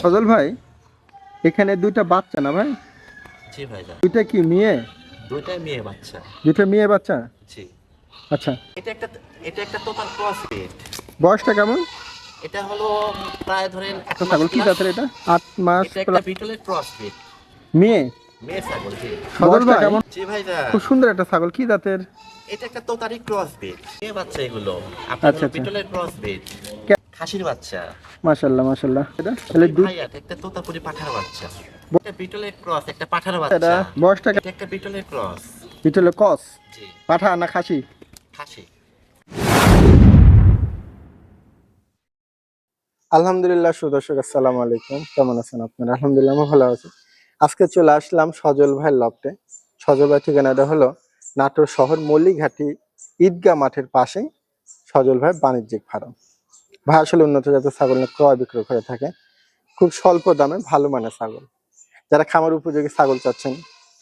সজল ভাই এখানে দুইটা বাচ্চা না ভাই? জি দুইটা কি মেয়ে? দুইটাই মেয়ে বাচ্চা। দুইটা মেয়ে বাচ্চা? জি। আচ্ছা। এটা একটা এটা একটা ক্রস ব্রিড বয়সটা কেমন? এটা হলো প্রায় ধরেন এক একটা ছাগল কি জাতের এটা? আট মাস একটা বিটলের ক্রস ব্রিড মেয়ে? মেয়ে ছাগল জি। সজল ভাই কেমন? জি ভাইজান। খুব সুন্দর একটা ছাগল কি জাতের? এটা একটা তোতারি ক্রস ব্রিড মেয়ে বাচ্চা এগুলো। আচ্ছা, আপনার আচ্ছা। বিটলের ক্রস ব্রিড খাসির বাচ্চা। মাশাল্লাহ মাশাল্লাহ এটা? তাহলে একটা তোতাপুরি পাঠার বাচ্চা। একটা বিটলের ক্রস একটা পাঠার এটা বয়সটা একটা বিটলের ক্রস। কস জি। পাঠা না খাসি? খাসি। আলহামদুলিল্লাহ সুদর্শক আসসালামু আলাইকুম। কেমন আছেন আপনারা? আলহামদুলিল্লাহ আমি ভালো আছি। আজকে চলে আসলাম সজল ভাইয়ের লফটে। সজল ভাই ঠিকানাটা হলো নাটোর শহর মল্লিঘাটি ঈদগাহ মাঠের পাশে সজল ভাই বাণিজ্যিক ফার্ম। ভাই আসলে উন্নত জাতের ছাগল ক্রয় বিক্রয় করে থাকে। খুব স্বল্প দামে ভালো মানের ছাগল। যারা খামার উপযোগী ছাগল চাচ্ছেন,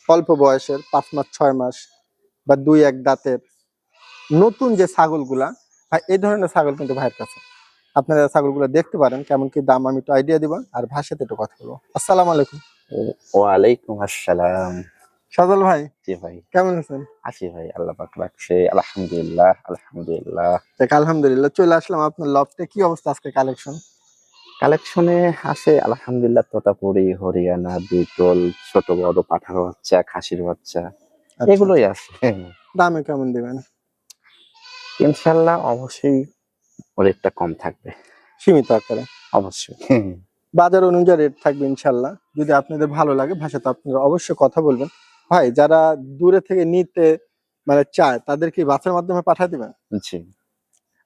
অল্প বয়সের পাঁচ মাস, ছয় মাস বা দুই এক দাঁতের নতুন যে ছাগলগুলা, ভাই এই ধরনের ছাগল কিন্তু ভাইয়ের কাছে। আপনারা ছাগলগুলো দেখতে পারেন, কেমন কি দাম আমি একটু আইডিয়া দিব, আর ভাষাতে একটু কথা বলব। আসসালামু আলাইকুম। ওয়ালাইকুম আসসালাম। সজল ভাই জি ভাই। কেমন আছেন? আছি ভাই আল্লাহ পাক রাখছে। আলহামদুলিল্লাহ আলহামদুলিল্লাহ। দেখ আলহামদুলিল্লাহ চলে আসলাম আপনার লফটে। কি অবস্থা আজকে কালেকশন? কালেকশনে আছে আলহামদুলিল্লাহ তোতাপুরি হরিয়ানা বিটল ছোট বড় পাঠার বাচ্চা খাসির বাচ্চা এগুলোই আছে। দামে কেমন দিবেন? ইনশাল্লাহ অবশ্যই রেটটা কম থাকবে। সীমিত আকারে? অবশ্যই। বাজার অনুযায়ী রেট থাকবে ইনশাল্লাহ। যদি আপনাদের ভালো লাগে ভাষাতে আপনারা অবশ্যই কথা বলবেন। ভাই যারা দূরে থেকে নিতে মানে চায় তাদের কি বাসের মাধ্যমে পাঠিয়ে দিবেন? জি।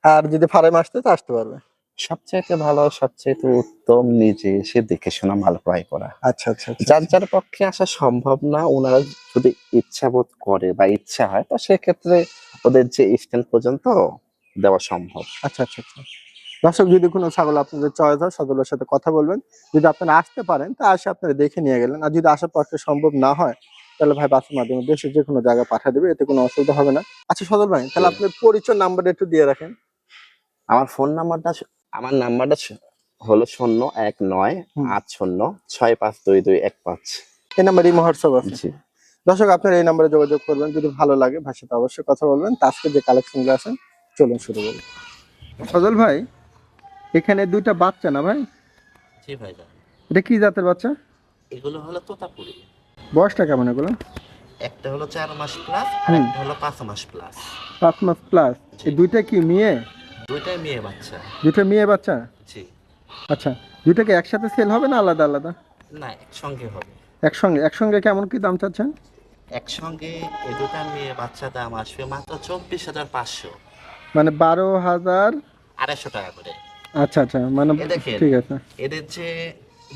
আর যদি ফার্মে আসতে তো আসতে পারবে। সবচেয়ে ভালো সবচাইতে উত্তম নিজে এসে দেখে শোনা মাল ক্রয় করা। আচ্ছা আচ্ছা আচ্ছা। যার যার পক্ষে আসা সম্ভব না। ওনারা যদি ইচ্ছা বোধ করে বা ইচ্ছা হয় তো সেক্ষেত্রে ওদের যে স্ট্যান্ড পর্যন্ত দেওয়া সম্ভব। আচ্ছা আচ্ছা আচ্ছা। দর্শক যদি কোনো ছাগল আপনাদের চয়েস হয় সদলের সাথে কথা বলবেন। যদি আপনারা আসতে পারেন তা আসে আপনারা দেখে নিয়ে গেলেন। আর যদি আসার পক্ষে সম্ভব না হয় তাহলে ভাই বাসের মাধ্যমে দেশের যে কোনো জায়গায় পাঠিয়ে দেবে এতে কোনো অসুবিধা হবে না। আচ্ছা সদল ভাই তাহলে আপনার পরিচয় নাম্বারটা একটু দিয়ে রাখেন। আমার ফোন নাম্বারটা আমার নাম্বারটা হলো শূন্য এক নয়। আট শূন্য ছয় পাঁচ দুই দুই এক পাঁচ। এই নাম্বার এই মহোৎসব আছে। দর্শক আপনারা এই নাম্বারে যোগাযোগ করবেন যদি ভালো লাগে ভাই সাথে অবশ্যই কথা বলবেন। তা আজকে যে কালেকশনগুলো আছে চলুন শুরু করি। সজল ভাই এখানে দুইটা বাচ্চা না ভাই? জি ভাই এটা কি জাতের বাচ্চা? এগুলো হলো তোতাপুরি। বয়সটা কেমন এগুলো? একটা হলো চার মাস প্লাস আর। একটা হলো পাঁচ মাস প্লাস পাঁচ মাস প্লাস এই দুইটা কি মেয়ে? দুইটাই মেয়ে বাচ্চা। দুইটা মেয়ে বাচ্চা? জি। আচ্ছা দুইটাকে একসাথে সেল হবে না আলাদা আলাদা? না একসঙ্গে হবে। একসঙ্গে একসঙ্গে কেমন কি দাম চাচ্ছেন? একসঙ্গে এই দুটা মেয়ে বাচ্চা দাম আসবে মাত্র চব্বিশ হাজার পাঁচশো। মানে বারো হাজার? আড়াইশো টাকা করে। আচ্ছা আচ্ছা মানে এ ঠিক আছে। এদের যে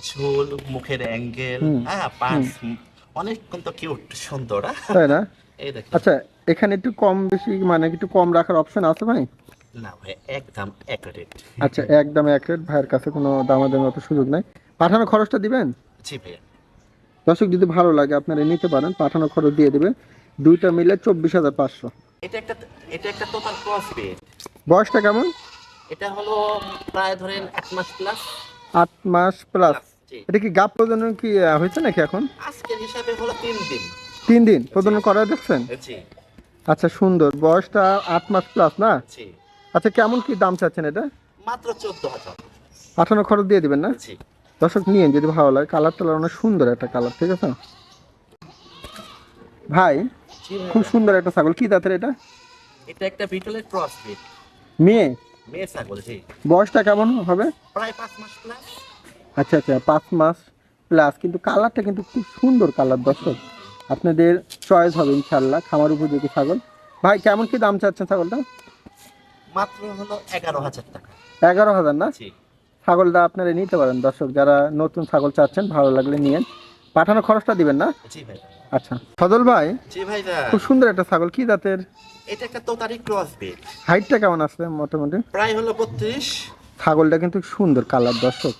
ঝোল মুখের অ্যাঙ্গেল হ্যাঁ পাঁচ অনেক কিন্তু কিউট সুন্দর তাই না? এই দেখেন। আচ্ছা এখানে একটু কম বেশি মানে একটু কম রাখার অপশন আছে ভাই? না ভাই একদম অ্যাকুরেট আচ্ছা একদম এক রেট ভাইয়ের কাছে কোনো দামাদামি অত সুযোগ নাই। পাঠানো খরচটা দিবেন? জি দর্শক যদি ভালো লাগে আপনারা নিতে পারেন পাঠানো খরচ দিয়ে দিবে দুইটা মিলে চব্বিশ হাজার পাঁচশো। এটা একটা এটা একটা টোটাল ক্রস বেড বয়সটা কেমন? এটা হলো প্রায় ধরেন এক মাস প্লাস আট মাস প্লাস এটা কি গাপ প্রজনন কি হয়েছে নাকি এখন? আজকের হিসাবে হলো তিন দিন। তিন দিন প্রজনন করা দেখছেন? জি। আচ্ছা সুন্দর। বয়সটা আট মাস প্লাস না? জি। আচ্ছা কেমন কি দাম চাচ্ছেন এটা? মাত্র চোদ্দ হাজার। পাঠানো খরচ দিয়ে দিবেন না? জি। দর্শক নিয়ে যদি ভালো লাগে। কালার টালার অনেক সুন্দর একটা কালার ঠিক আছে? ভাই খুব সুন্দর একটা ছাগল। কি দাঁতের এটা? এটা একটা বিটলের ক্রস বেড মেয়ে? মেয়ে ছাগল জি। বয়সটা কেমন হবে? প্রায় পাঁচ মাস প্লাস আচ্ছা আচ্ছা পাঁচ মাস প্লাস কিন্তু কালারটা কিন্তু খুব সুন্দর কালার দর্শক। আপনাদের চয়েস হবে ইনশাল্লাহ খামার উপযোগী ছাগল। ভাই কেমন কি দাম চাচ্ছেন ছাগলটা? মাত্র হলো এগারো হাজার টাকা। এগারো হাজার না? ছাগলটা আপনারা নিতে পারেন দর্শক যারা নতুন ছাগল চাচ্ছেন ভালো লাগলে নিয়েন। পাঠানোর খরচটা দিবেন না? জি ভাই। আচ্ছা সজল ভাই জি ভাই খুব সুন্দর একটা ছাগল কি জাতের? এটা একটা তোতারি ক্রস হাইটটা কেমন আছে মোটামুটি? প্রায় হলো বত্রিশ। ছাগলটা কিন্তু সুন্দর কালার দর্শক।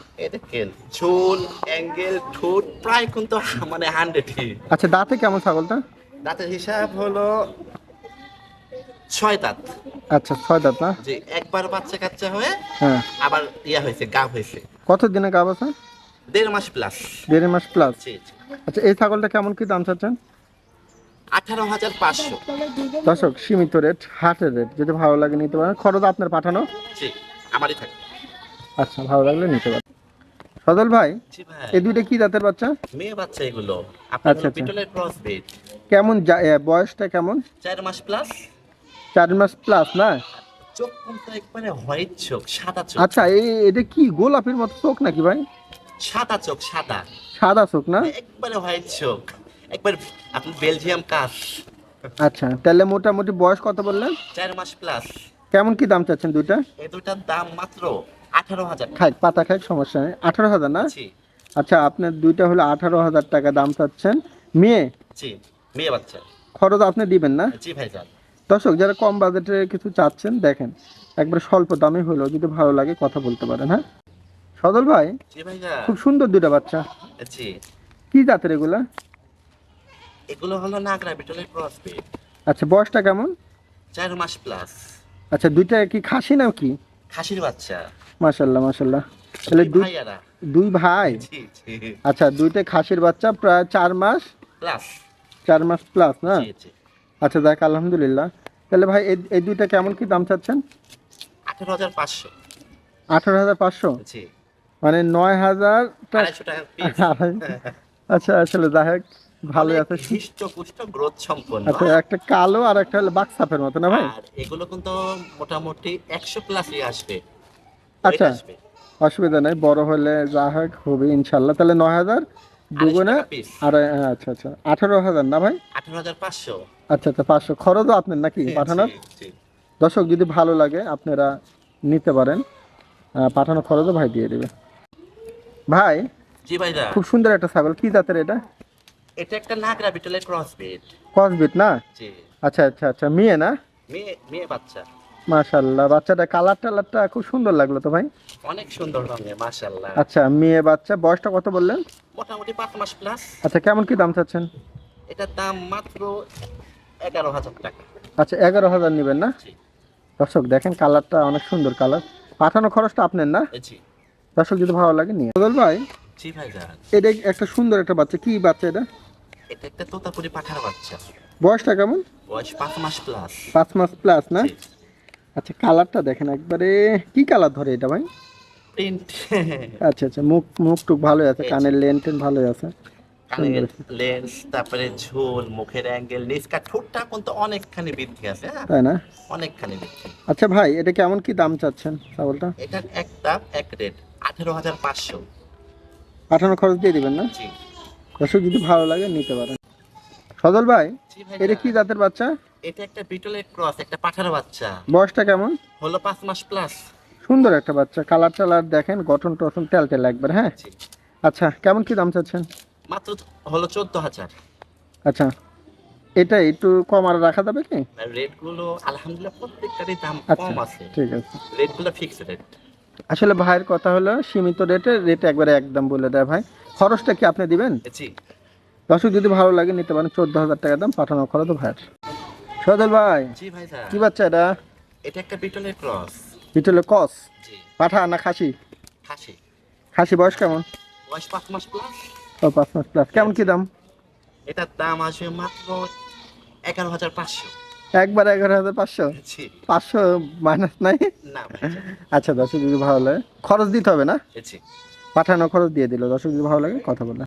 ঝোল অ্যাঙ্গেল ঠোঁট প্রায় কিন্তু মানে হান্ড্রেড আচ্ছা দাঁতে কেমন ছাগলটা? দাঁতের হিসাব হলো ছয় দাঁত। আচ্ছা ছয় দাঁত না? যে একবার বাচ্চা কাচ্চা হয়ে হ্যাঁ। আবার ইয়া হয়েছে গা হয়েছে। কত দিনে গাব আছে দেড় মাস প্লাস দেড় মাস প্লাস জি জি। আচ্ছা এই ছাগলটা কেমন কি দাম চাচ্ছেন? আঠারো হাজার পাঁচশো। দর্শক সীমিত রেট হাটের রেট যদি ভালো লাগে নিতে পারেন। খরচ আপনার পাঠানো? জি আমারই থাকে আচ্ছা ভালো লাগলে নিতে পারেন সদল ভাই এই দুইটা কি জাতের বাচ্চা? মেয়ে বাচ্চা এগুলো। আচ্ছা। পিটলের ক্রস বেড কেমন বয়সটা কেমন? চার মাস প্লাস চার মাস প্লাস না? চোখ কিন্তু একবারে হোয়াইট চোখ সাদা চোখ। আচ্ছা এই এটা কি গোলাপের মতো চোখ নাকি ভাই? সাদা চোখ সাদা। সাদা চোখ না? একবারে হোয়াইট চোখ। একবার আপনি বেলজিয়াম কাশ আচ্ছা তাহলে মোটামুটি বয়স কত বললেন? চার মাস প্লাস কেমন কি দাম চাচ্ছেন দুইটা? এই দুটার দাম মাত্র আঠারো হাজার খাই পাতা খাই সমস্যা নেই। আঠারো হাজার না? আচ্ছা আপনার দুইটা হলো আঠারো হাজার টাকা দাম চাচ্ছেন। মেয়ে? জি মেয়ে বাচ্চা। খরচ আপনি দিবেন না? জি দর্শক যারা কম বাজেটে কিছু চাচ্ছেন দেখেন একবার স্বল্প দামে হলো যদি ভালো লাগে কথা বলতে পারেন হ্যাঁ? সদল ভাই খুব সুন্দর দুইটা বাচ্চা। জি। কি জাতের এগুলা? এগুলো হলো নাগরা বিটলের ক্রস বেড আচ্ছা বয়সটা কেমন? চার মাস প্লাস আচ্ছা দুইটা কি খাসি না কি খাসির বাচ্চা। মাশাল্লাহ মাশাল্লাহ তাহলে দুই দুই ভাই আচ্ছা দুইটা খাসির বাচ্চা প্রায় চার মাস? প্লাস। চার মাস প্লাস না? আচ্ছা দেখ আলহামদুলিল্লাহ। তাহলে ভাই এই দুইটা কেমন কি দাম চাচ্ছেন? আঠারো হাজার পাঁচশো। আঠারো হাজার পাঁচশো? জি। মানে নয় হাজার আচ্ছা আসলে যাই হোক ভালোই আছে। হিষ্ট পুষ্ট গ্রোথ সম্পন্ন আচ্ছা একটা কালো আর একটা হলো বাক্সাপের মতো না ভাই? আর এগুলো কিন্তু মোটামুটি একশো প্লাসই আসবে। আচ্ছা। অসুবিধা নেই বড় হলে যা হোক হবে ইনশাল্লাহ তাহলে নয় হাজার দুগুণে আর আচ্ছা আচ্ছা। আঠারো হাজার না ভাই? আঠারো হাজার পাঁচশো। আচ্ছা আচ্ছা পাঁচশো। খরচও আপনার নাকি পাঠানোর। দর্শক যদি ভালো লাগে আপনারা নিতে পারেন। পাঠানো খরচও ভাই দিয়ে দেবে। ভাই জি ভাইরা। খুব সুন্দর একটা ছাগল। কি জাতের এটা? এটা একটা নাগরা বিটলের ক্রস বেড কসবিট না? জি। আচ্ছা আচ্ছা আচ্ছা মেয়ে না? মেয়ে মেয়ে বাচ্চা। মাশাল্লাহ বাচ্চাটা কালার টালারটা খুব সুন্দর লাগল তো ভাই? অনেক সুন্দর রঙের মাশাল্লাহ আচ্ছা মেয়ে বাচ্চা বয়সটা কত বললেন? মোটামুটি পাঁচ মাস প্লাস আচ্ছা কেমন কি দাম চাচ্ছেন? এটার দাম মাত্র এগারো হাজার টাকা। আচ্ছা এগারো হাজার নেবেন না? দর্শক দেখেন কালারটা অনেক সুন্দর কালার পাঠানো খরচটা আপনার না? জি। দর্শক যদি ভালো লাগে নিয়ে বদল ভাই জি ভাইরা এটা একটা সুন্দর একটা বাচ্চা। কি বাচ্চা এটা? এটা একটা তোতাপুরি পাঠার বাচ্চা। বয়সটা কেমন? বয়স পাঁচ মাস প্লাস পাঁচ মাস প্লাস না? আচ্ছা কালারটা দেখেন একবারে কি কালার ধরে এটা ভাই? প্রিন্ট আচ্ছা আচ্ছা মুখ মুখ টুক ভালোই আছে। কানের লেন টেন ভালোই আছে। কানের লেন্স তারপরে ঝোল মুখের অ্যাঙ্গেল ঠোঁটটা কিন্তু অনেকখানি বৃদ্ধি আছে হ্যাঁ? তাই না? অনেকখানি বৃদ্ধি। আচ্ছা ভাই এটা কেমন কি দাম চাচ্ছেন ছাগলটা এটার এক দাম এক রেট আঠেরো হাজার পাঁচশো। পাঠানো খরচ দিয়ে দিবেন না? দর্শক যদি ভালো লাগে নিতে পারেন। জি ভাই এটা কি জাতের বাচ্চা? এটা একটা বিটলের ক্রস একটা পাঠার বাচ্চা। বয়সটা কেমন? হলো পাঁচ মাস প্লাস সুন্দর একটা বাচ্চা। কালার টালার দেখেন গঠন টঠন তেল একবার হ্যাঁ? আচ্ছা কেমন কি দাম চাচ্ছেন? মাত্র হলো চোদ্দ হাজার। আচ্ছা এটা একটু কম আর রাখা যাবে কি? রেটগুলো আলহামদুলিল্লাহ প্রত্যেকটারই দাম আচ্ছা কম আছে। ঠিক আছে। রেটগুলো ফিক্সড রেট আসলে ভাইয়ের কথা হলো সীমিত রেটে রেট একবারে একদম বলে দেয় ভাই। খরচটা কি আপনি দিবেন? জি। দর্শক যদি ভালো লাগে নিতে পারেন চোদ্দ হাজার টাকা দাম পাঠানো খরচ ভাইয়ের। সদল ভাই জি ভাই স্যার। কি বাচ্চা এটা? এটা একটা বিটলের ক্রস। বিটলে কস? জি। পাঠা না খাসি? খাসি। খাসি বয়স কেমন? বয়স পাঁচ মাস প্লাস ও পাঁচ মাস প্লাস কেমন কি দাম? এটার দাম আসবে মাত্র এগারো হাজার পাঁচশো। একবার এগারো হাজার পাঁচশো? জি। পাঁচশো মাইনাস নাই? না আচ্ছা দর্শক যদি ভালো লাগে খরচ দিতে হবে না? জি। পাঠানো খরচ দিয়ে দিল। দর্শক যদি ভালো লাগে কথা বলে